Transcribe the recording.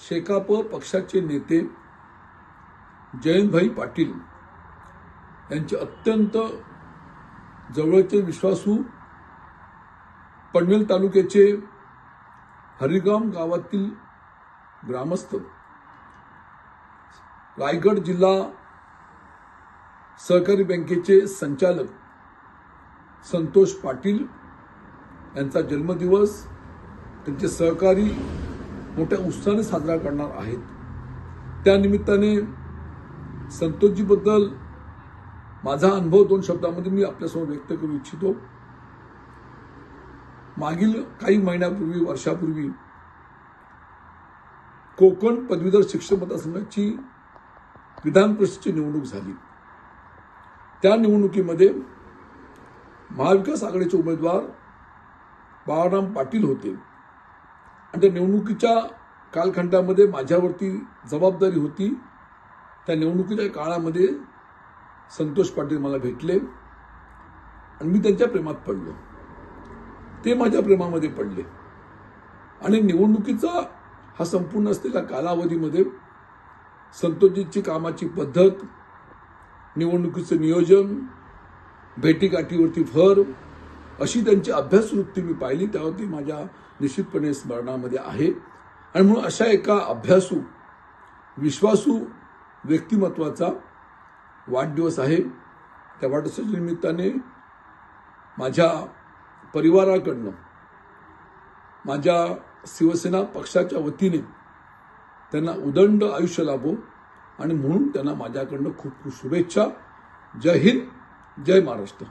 शेकाप पक्षाचे नेते जयंतभाई पाटील यांचे अत्यंत जवळचे विश्वासू पनवेल तालुक्याचे हरिगाम गावातील ग्रामस्थ रायगड जिल्हा सहकारी बँकेचे संचालक संतोष पाटील यांचा जन्मदिवस त्यांचे सहकारी मोठ्या उत्साहाने साजरा करणार आहेत. त्यानिमित्ताने संतोषजीबद्दल माझा अनुभव दोन शब्दामध्ये मी आपल्यासमोर व्यक्त करू इच्छितो. मागील काही महिन्यापूर्वी वर्षापूर्वी कोकण पदवीधर शिक्षक मतदारसंघाची विधान परिषदेची निवडणूक झाली. त्या निवडणुकीमध्ये महाविकास आघाडीचे उमेदवार बाळाराम पाटील होते. आणि त्या निवडणुकीच्या कालखंडामध्ये माझ्यावरती जबाबदारी होती. त्या निवडणुकीच्या काळामध्ये संतोष पाटील मला भेटले. आणि मी त्यांच्या प्रेमात पडलो. ते माझ्या प्रेमामध्ये पडले. आणि निवडणुकीचा हा संपूर्ण असलेला कालावधीमध्ये संतोषजीची कामाची पद्धत निवडणुकीचं नियोजन भेटीगाठीवरती भर अशी त्यांची अभ्यासवृत्ती मी पाहिली त्यावरती माझ्या निश्चितपणे स्मरणामध्ये आहे. आणि म्हणून अशा एका अभ्यासू विश्वासू व्यक्तिमत्वाचा वाढदिवस आहे. त्या वाढदिवसाच्या निमित्ताने माझ्या परिवाराकडनं माझ्या शिवसेना पक्षाच्या वतीने त्यांना उदंड आयुष्य लाभो आणि म्हणून त्यांना माझ्याकडनं खूप खूप शुभेच्छा. जय हिंद जय महाराष्ट्र.